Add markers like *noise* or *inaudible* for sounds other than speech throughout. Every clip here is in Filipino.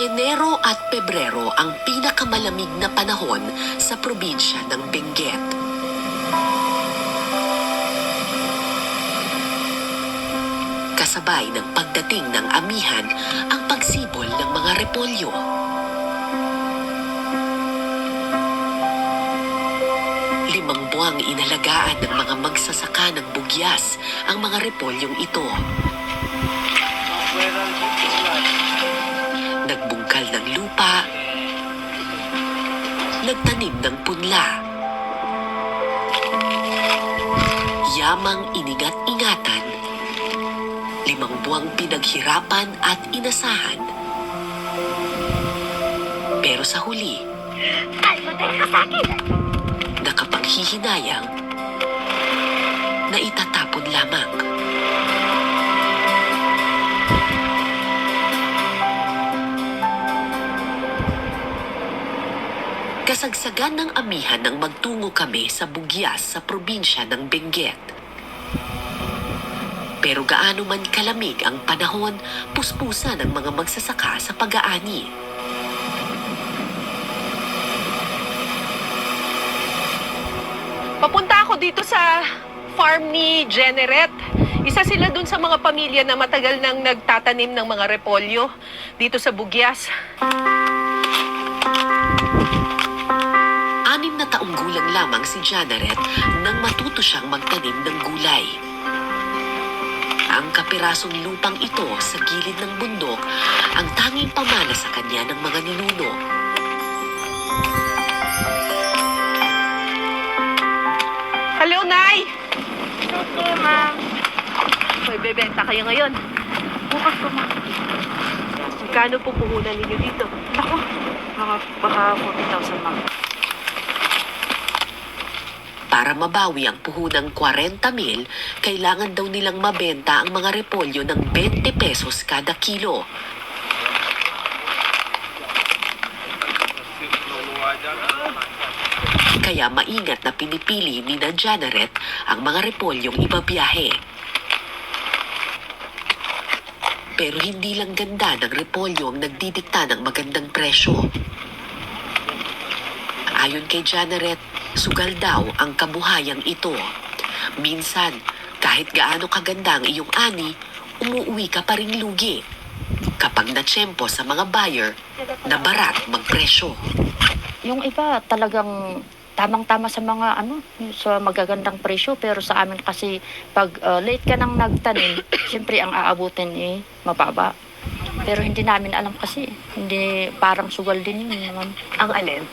Enero at Pebrero ang pinakamalamig na panahon sa probinsya ng Benguet. Kasabay ng pagdating ng amihan ang pagsibol ng mga repolyo. Limang buwang inalagaan ng mga magsasaka ng bugyas ang mga repolyong ito. Ng punla. Yamang inigat-ingatan, limang buwang pinaghirapan at inasahan. Pero sa huli, nakapanghihinayang na itatapon lamang. Kasagsagan ng amihan nang magtungo kami sa Bugyas sa probinsya ng Benguet. Pero gaano man kalamig ang panahon, puspusa ng mga magsasaka sa pag-aani. Papunta ako dito sa farm ni Jeneret. Isa sila dun sa mga pamilya na matagal nang nagtatanim ng mga repolyo dito sa Bugyas. Anim na taong gulang lamang si Janaret nang matuto siyang magtanim ng gulay. Ang kapirasong lupang ito sa gilid ng bundok ang tanging pamana sa kanya ng mga ninuno. Hello, Nay! Okay, ma'am. May bebenta kayo ngayon. Bukas ko, ma'am. Magkano po puhunan ninyo dito? Ako, mga baka 40,000, ma'am. Para mabawi ang puhunang 40 mil, kailangan daw nilang mabenta ang mga repolyo ng 20 pesos kada kilo. Kaya maingat na pinipili ni na ang mga repolyong ibabiyahe. Pero hindi lang ganda ng repolyo ang nagdidikta ng magandang presyo. Ayon kay Janaret, sugal daw ang kabuhayang ito. Minsan, kahit gaano kaganda ang iyong ani, umuwi ka pa ring lugi. Kapag natsyempo sa mga buyer, na barat magpresyo. Yung iba talagang tamang-tama sa mga ano, sa magagandang presyo. Pero sa amin kasi, pag uh, late ka nang nagtanim, *coughs* siyempre ang aabutin eh, mababa. Pero hindi namin alam kasi. Hindi, parang sugal din yun, ma'am. Ang alin?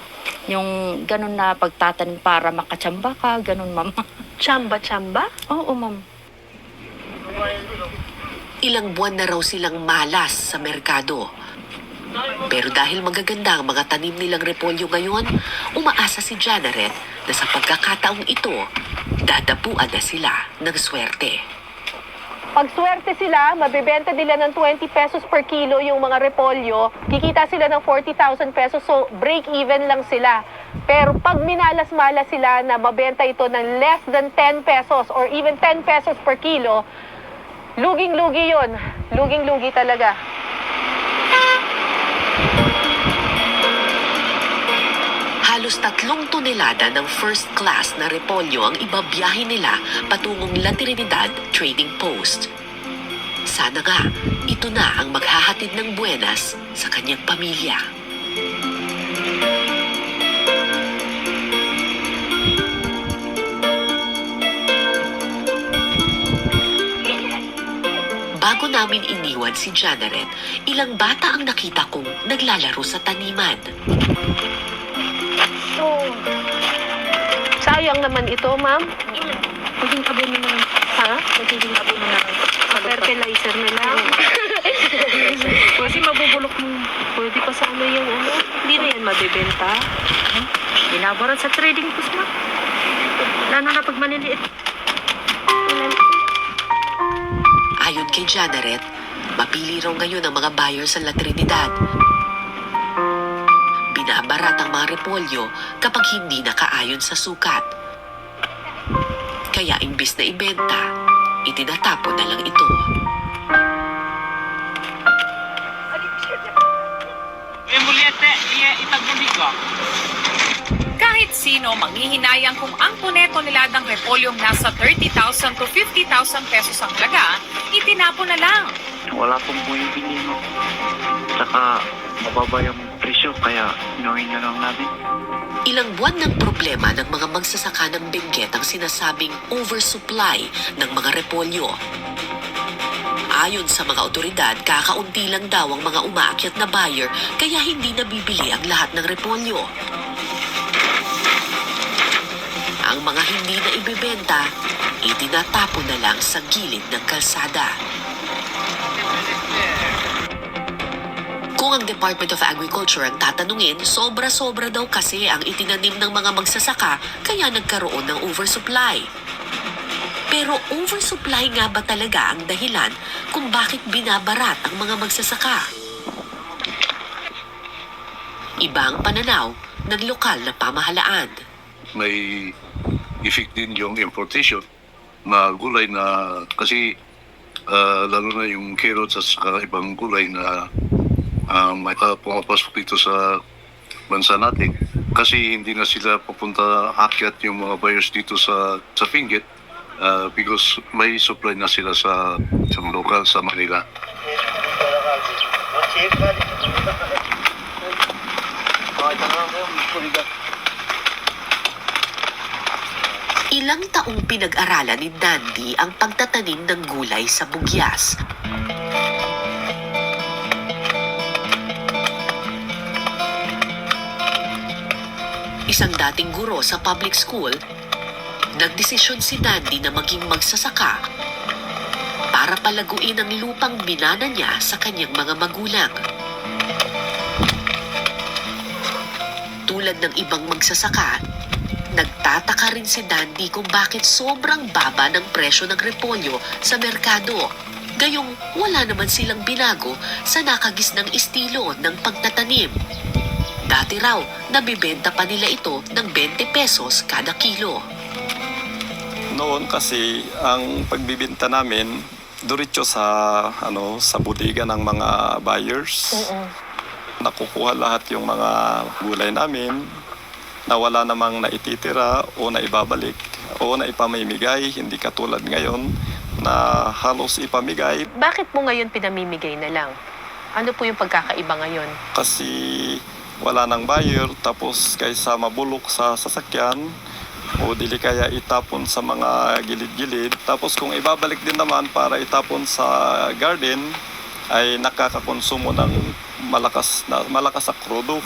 Yung ganun na pagtatanim para makatsamba ka, ganun, ma'am. *laughs* Chamba-chamba? Oo, ma'am. Ilang buwan na raw silang malas sa merkado. Pero dahil magaganda ang mga tanim nilang repolyo ngayon, umaasa si Janaret na sa pagkakataong ito, dadapuan na sila ng swerte. Pag swerte sila, mabibenta nila ng 20 pesos per kilo yung mga repolyo, kikita sila ng 40,000 pesos, so break even lang sila. Pero pag minalas-malas sila na mabenta ito ng less than 10 pesos or even 10 pesos per kilo, luging-lugi yun. Luging-lugi talaga. Halos tatlong tonelada ng first class na repolyo ang ibabiyahe nila patungong La Trinidad Trading Post. Sana nga, ito na ang maghahatid ng buenas sa kanyang pamilya. Bago namin iniwan si Janaret, ilang bata ang nakita kong naglalaro sa taniman. Sayang naman ito, ma'am. Paging abo mo na lang. Ha? Pagiging abo mo na lang. Fertilizer na lang. *laughs* Kasi mabubulok mo. Pwede pa sana yung ano. Hindi na yan mabibenta. Binabarat sa trading post mo. Lalo na pag maliliit. Ayon kay Janaret, mapili raw ngayon ang mga buyer sa La Trinidad. Mga repolyo kapag hindi nakaayon sa sukat. Kaya imbis na ibenta, itinatapon na lang ito. Itaguliga. Kahit sino manghihinayang kung ang toneto niladang repolyong nasa 30,000 to 50,000 pesos ang halaga, itinapon na lang. wala pong bumibili no. Saka mababa yung presyo kaya inuwi na lang namin. Ilang buwan ng problema ng mga magsasaka ng Benguet ang sinasabing oversupply ng mga repolyo. Ayon sa mga otoridad, kakaunti lang daw ang mga umaakyat na buyer kaya hindi nabibili ang lahat ng repolyo. Ang mga hindi na ibebenta, itinatapon na lang sa gilid ng kalsada. Kung ang Department of Agriculture ang tatanungin, sobra-sobra daw kasi ang itinanim ng mga magsasaka kaya nagkaroon ng oversupply. Pero oversupply nga ba talaga ang dahilan kung bakit binabarat ang mga magsasaka? Ibang pananaw ng lokal na pamahalaan. may effect din yung importation na gulay na kasi ah, lalo na yung carrots at saka ibang gulay na ah, may ah, pumapasok dito sa bansa natin kasi hindi na sila papunta akyat yung mga buyers dito sa sa Finget ah, because may supply na sila sa sa local sa Manila. Ilang taong pinag-aralan ni Dandy ang pagtatanim ng gulay sa bugyas. Isang dating guro sa public school, nagdesisyon si Dandy na maging magsasaka para palaguin ang lupang binana niya sa kanyang mga magulang. Tulad ng ibang magsasaka, Nagtataka rin si Dandy kung bakit sobrang baba ng presyo ng repolyo sa merkado. Gayong wala naman silang binago sa nakagisnang estilo ng pagtatanim. Dati raw, nabibenta pa nila ito ng 20 pesos kada kilo. Noon kasi ang pagbibenta namin diretso sa ano sa bodega ng mga buyers. Nakukuha lahat yung mga gulay namin na wala namang naititira o naibabalik o naipamimigay hindi katulad ngayon na halos ipamigay Bakit mo ngayon pinamimigay na lang? Ano po yung pagkakaiba ngayon? kasi wala nang buyer tapos kaysa mabulok sa sasakyan o dili kaya itapon sa mga gilid-gilid. Tapos kung ibabalik din naman para itapon sa garden ay nakakakonsumo ng malakas na malakas sa krudo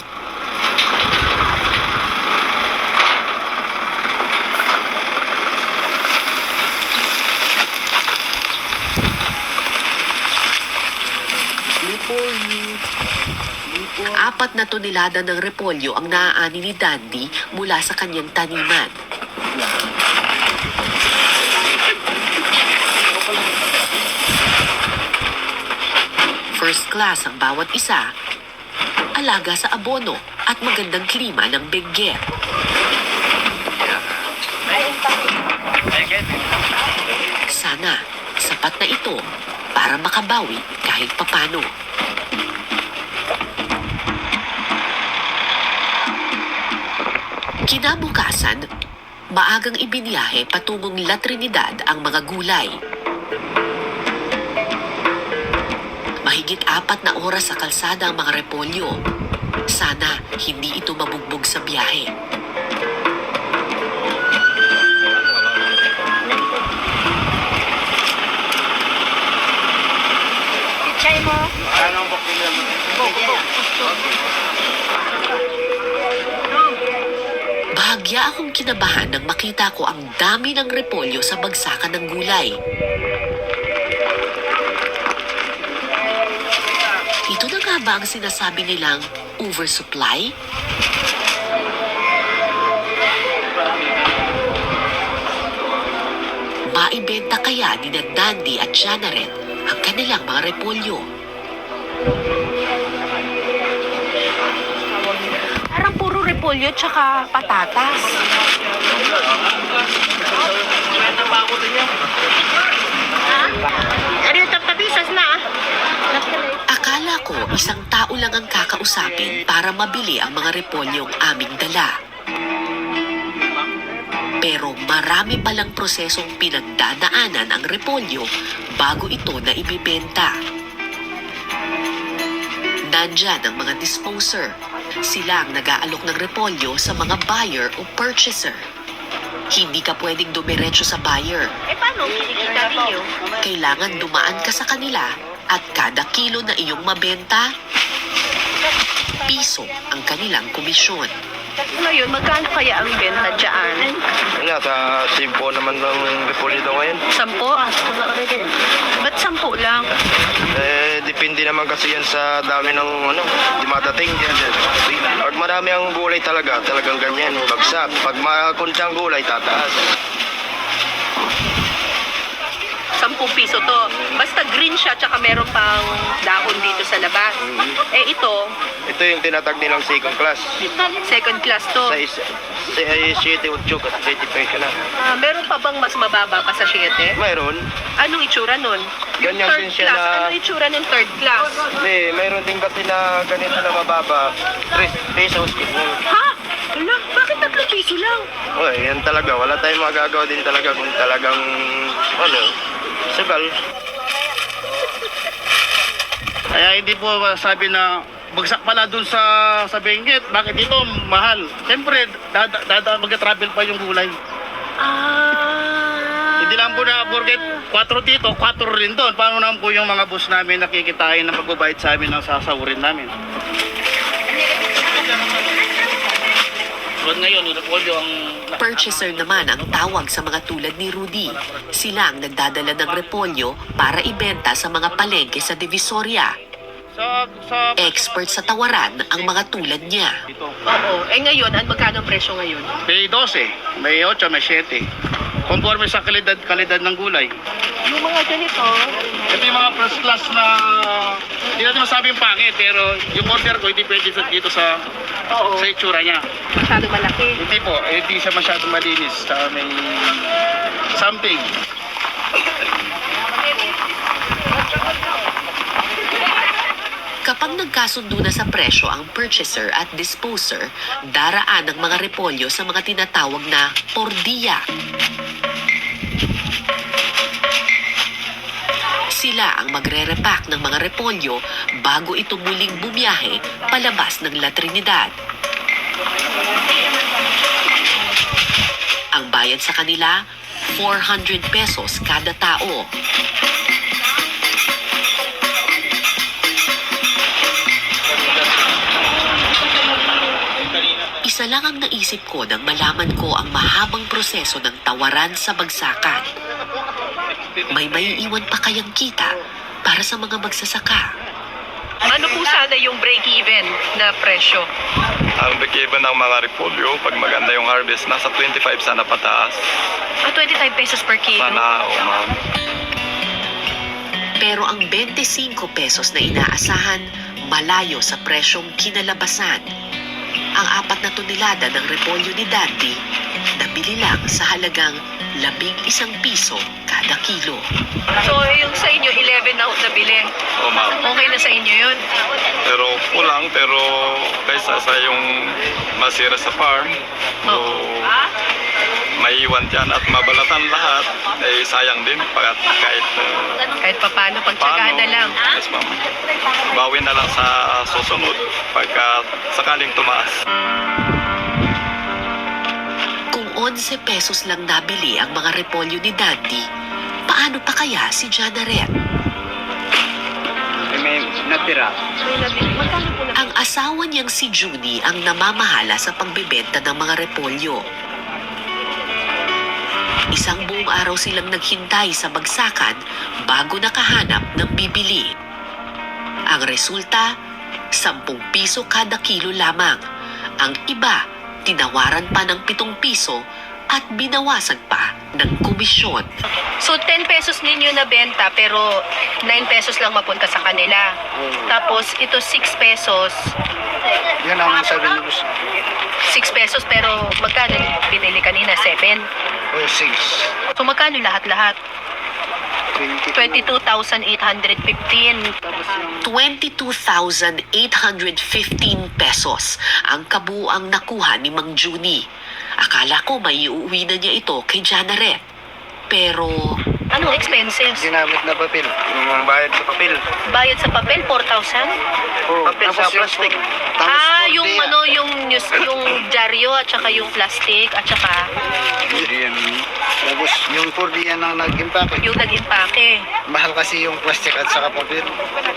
Apat na tonelada ng repolyo ang naaani ni Dandy mula sa kanyang taniman. First class ang bawat isa, alaga sa abono at magandang klima ng Benguet. Sana sapat na ito para makabawi kahit papano. Kinabukasan, maagang ibiniyahe patungong La Trinidad ang mga gulay. Mahigit apat na oras sa kalsada ang mga repolyo. Sana hindi ito mabugbog sa biyahe. Bahagya akong kinabahan nang makita ko ang dami ng repolyo sa bagsakan ng gulay. Ito na nga ba ang sinasabi nilang oversupply? Maibenta kaya ni Dandy at Janaret ang kanilang mga repolyo? Repolyo tsaka patatas. Akala ko ko isang tao lang ang kakausapin para mabili ang mga repolyong aming dala. Pero marami palang prosesong pinagdadaanan ang repolyo bago ito na ibibenta. Nandyan ang mga disposer. Sila ang nag-aalok ng repolyo sa mga buyer o purchaser. Hindi ka pwedeng dumiretso sa buyer. Eh, paano kinikita ninyo? Kailangan dumaan ka sa kanila at kada kilo na iyong mabenta, piso ang kanilang komisyon. Ngayon, magkano kaya ang benta dyan? Nasa simpo naman ng repolyo daw ngayon. Sampo? Ba't sampo lang? Eh, depende naman kasi yan sa dami ng ano, dumadating. Pag marami ang gulay talaga, talagang ganyan, bagsak. Pag makunti ang gulay, tataas. Sampung piso to. Basta green siya, tsaka meron pang dahon dito sa labas. Eh, ito, Ito yung tinatag nilang second class. second class to. Sa is, sa is 7, 8, kasi 7 peso na. Ah, meron pa bang mas mababa pa sa 7? Mayroon. Anong itsura nun? Yung Ganyan third din siya class, na- Anong itsura ng third class? Hindi, mayroon din kasi na ganito na mababa. 3 pesos. Ha? Ala, bakit tatlong piso lang? Uy, yan talaga. Wala tayong magagawa din talaga kung talagang, ano, sugal. Kaya hindi po sabi na bagsak pala dun sa sa Benguet. Bakit dito mahal? Siyempre, dada, dada mag-travel pa yung gulay. Ah. Hindi lang po na porket 4 dito, 4 rin doon. Paano naman po yung mga boss namin nakikitain ng pagbabayad sa amin ng sasahurin namin? Tulad ngayon, yung repolyo ang Purchaser naman ang tawag sa mga tulad ni Rudy. Sila ang nagdadala ng repolyo para ibenta sa mga palengke sa Divisoria. Expert sa tawaran ang mga tulad niya. Oo. Eh ngayon, an magkano ang presyo ngayon? May 12, may 8, may 7. Conforme sa kalidad, kalidad ng gulay. Yung mga ganito, Ito yung mga first class na hindi natin masabing pangit pero yung order ko hindi pwede sa- dito sa oo, sa itsura niya. masyado malaki. Hindi po, eh, hindi siya masyado malinis. Sa may something. Kapag nagkasundo na sa presyo ang purchaser at disposer, daraan ang mga repolyo sa mga tinatawag na pordiya. Sila ang magre-repack ng mga repolyo bago ito muling bumiyahe palabas ng La Trinidad. Ang bayad sa kanila, 400 pesos kada tao. Isa lang ang naisip ko nang malaman ko ang mahabang proseso ng tawaran sa bagsakan. May maiiwan pa kayang kita para sa mga magsasaka. Ano po sana yung break-even na presyo? Ang break-even ng mga repolyo, pag maganda yung harvest, nasa 25 sana pataas. Ah, 25 pesos per kilo. Sana, o ma'am. Pero ang 25 pesos na inaasahan, malayo sa presyong kinalabasan. Ang apat na tonelada ng repolyo ni Dandy, nabili lang sa halagang labing isang piso kada kilo. So, yung sa inyo, 11 na nabili. O ma'am. Okay na sa inyo yun? Pero kulang, pero kaysa sa yung masira sa farm, so maiwan dyan at mabalatan lahat, eh sayang din pag kahit uh, Kahit pa paano, pagtsagaan na lang. Yes, ma'am. Bawi na lang sa susunod pagka sakaling tumaas. Kung 11 pesos lang nabili ang mga repolyo ni Dandy, paano pa kaya si Janaret? May natira. Ang asawa niyang si Junie ang namamahala sa pagbebenta ng mga repolyo. Isang buong araw silang naghintay sa bagsakan bago nakahanap ng bibili. Ang resulta, 10 piso kada kilo lamang. Ang iba, tinawaran pa ng 7 piso at binawasan pa ng komisyon. So, 10 pesos ninyo na benta, pero 9 pesos lang mapunta sa kanila. Tapos, ito 6 pesos. Yan ang sabi niyo. 6 pesos, pero magkano binili kanina? 7? O, 6. So, magkano lahat-lahat? 22,815. 22,815 pesos ang kabuang nakuha ni Mang Juni. Akala ko may uuwi na niya ito kay Janaret. Pero Anong expenses? Ginamit na papel. Yung bayad sa papel. Bayad sa papel, 4,000? papel sa plastic. Ah, yung ano, yung news, yung dyaryo at saka yung plastic at saka Tapos yung 4D yan ang nag-impact. yung nag-impake. Mahal kasi yung plastic at saka papel.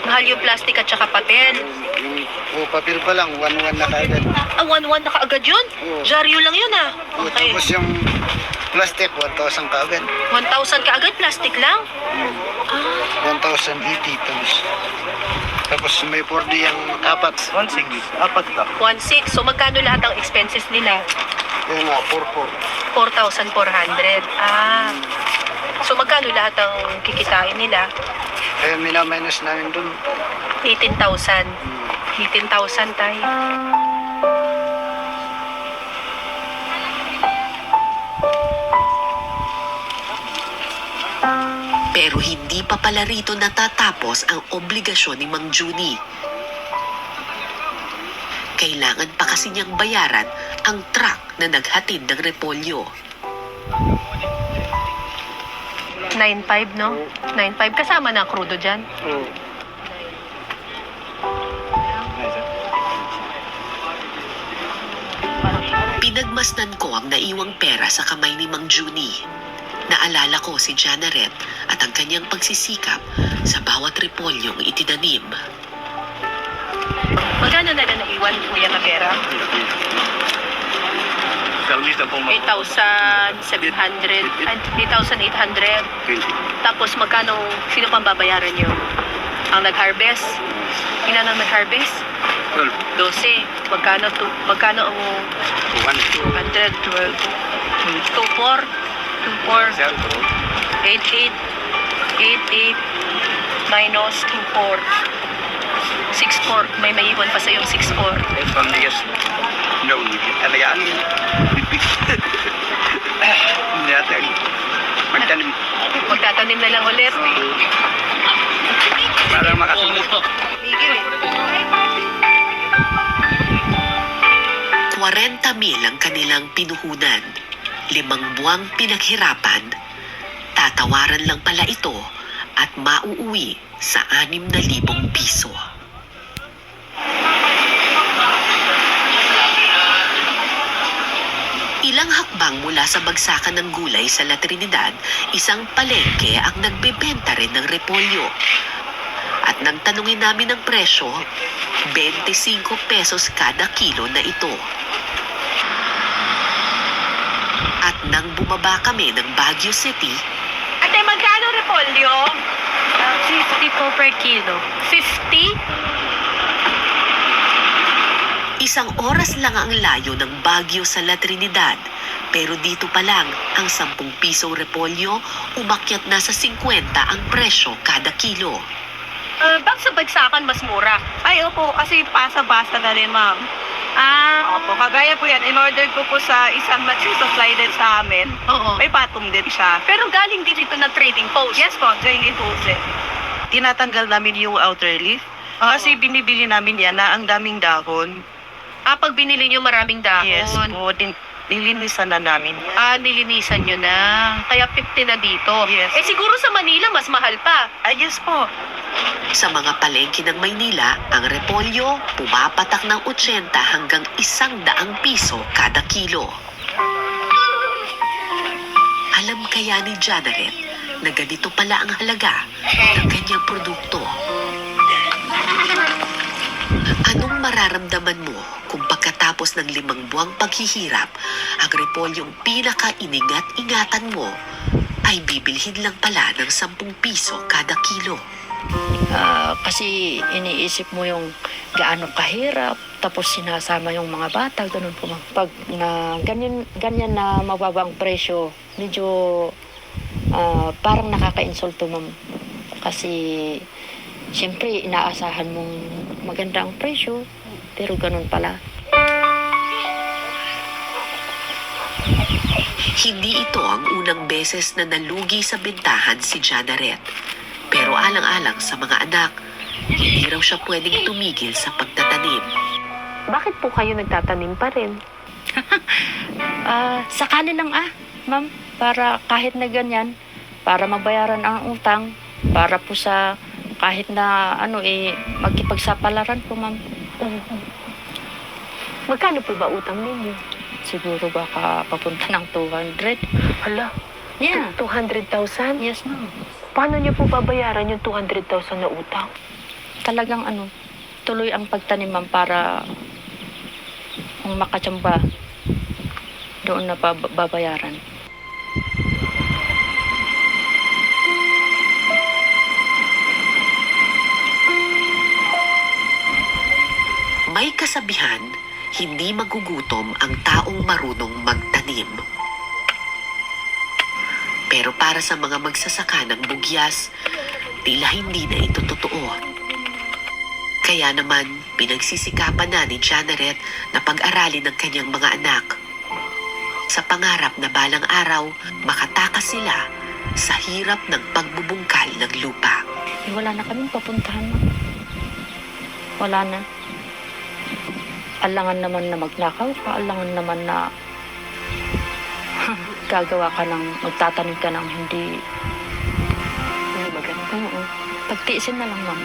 Mahal yung plastic at saka papel. Yung oh, papel pa lang, 1-1 na kaagad. Ah, 1-1 na kaagad yun? Oo. Dyaryo lang yun ah. Oh, Okay. Tapos yung plastic, 1,000 kaagad. 1,000 kaagad, plastic lang? 1,080 tapos. Tapos may 4D yung apat. 1,6. Apat ka. 1,600. So magkano lahat ang expenses nila? Yung nga, 4-4. 4,400. Ah. So magkano lahat ang kikitain nila? Kaya minaminus namin dun. 18,000. 18,000 tayo. pero hindi pa pala rito natatapos ang obligasyon ni Mang Juni. Kailangan pa kasi niyang bayaran ang truck na naghatid ng repolyo. 9,500, no? 9,500. Kasama na krudo dyan. Oo. Pinagmasdan ko ang naiwang pera sa kamay ni Mang Juni. Naalala ko si Janaret at ang kanyang pagsisikap sa bawat repolyong itinanim. Magkano na lang naiwan, kuya, na pera? Service na po 8,700, ay, 8,800. Tapos magkano, sino pang babayaran nyo? Ang nag-harvest? Ilan ang nag-harvest? 12. Magkano, to, magkano ang 200, 12, 24, 24, 88, 88, minus 24, 64. May maiwan pa sa yung 64. Pambigas. No, alagaan. Hindi natin. Magtanim. Magtatanim na lang ulit. Para makasunod. Eh. 40 mil ang kanilang pinuhunan. Limang buwang pinaghirapan. Tatawaran lang pala ito at mauuwi sa 6,000 piso. Hakbang mula sa bagsakan ng gulay sa La Trinidad, isang palengke ang nagbebenta rin ng repolyo. At nang tanungin namin ang presyo, 25 pesos kada kilo na ito. At nang bumaba kami ng Baguio City, Ate, magkano repolyo? 50 po per kilo. 50? isang oras lang ang layo ng Baguio sa La Trinidad. Pero dito pa lang, ang 10 pisong repolyo, umakyat na sa 50 ang presyo kada kilo. Uh, bak sa bagsakan mas mura. Ay, opo, kasi pasa-basa na rin, ma'am. Ah, Opo, kagaya po yan, in order ko po sa isang mag-supply din sa amin, oo. may patong din siya. Pero galing din ito na trading post. Yes po, jointly posted. Tinatanggal namin yung outer leaf. Kasi binibili namin yan na ang daming dahon. Ah, pag binili nyo maraming dahon. Yes po, din, nilinisan na namin. Ah, nilinisan nyo na. Kaya 50 na dito. Yes. Eh siguro sa Manila, mas mahal pa. Ay, yes po. Sa mga palengke ng Maynila, ang repolyo pumapatak ng 80 hanggang 100 piso kada kilo. Alam kaya ni Janaret na ganito pala ang halaga ng kanyang produkto. Anong mararamdaman mo kung pagkatapos ng limang buwang paghihirap, ang repolyong pinaka-iningat-ingatan mo ay bibilhin lang pala ng 10 piso kada kilo? Ah, kasi iniisip mo yung gaano kahirap, tapos sinasama yung mga bata, ganun po. Pag na, ganyan, ganyan na mababang presyo, medyo ah, parang nakaka-insulto, ma'am. Kasi, siyempre, inaasahan mong maganda ang presyo, pero ganun pala. Hindi ito ang unang beses na nalugi sa bentahan si Janaret. Pero alang-alang sa mga anak, hindi raw siya pwedeng tumigil sa pagtatanim. Bakit po kayo nagtatanim pa rin? *laughs* Ah, sakali lang ah, ma'am, para kahit na ganyan, para mabayaran ang utang, para po sa kahit na ano eh magkipagsapalaran po ma'am. Magkano po ba utang ninyo? Siguro baka papunta ng 200. Hala, Yeah. 200,000? Yes ma'am. Paano niyo po babayaran yung 200,000 na utang? Talagang ano, tuloy ang pagtanim ma'am para kung makatsamba doon na bab- babayaran. May kasabihan, hindi magugutom ang taong marunong magtanim. Pero para sa mga magsasaka ng bugyas, tila hindi na ito totoo. Kaya naman, pinagsisikapan na ni Janaret na pag-aralin ng kanyang mga anak. Sa pangarap na balang araw, makatakas sila sa hirap ng pagbubungkal ng lupa. Eh, wala na kaming papuntahan. Wala na. Alangan naman na magnakaw ka, alangan naman na gagawa ka ng, magtatanim ka ng hindi, Hindi maganda. oo, pagtiisin na lang ma'am.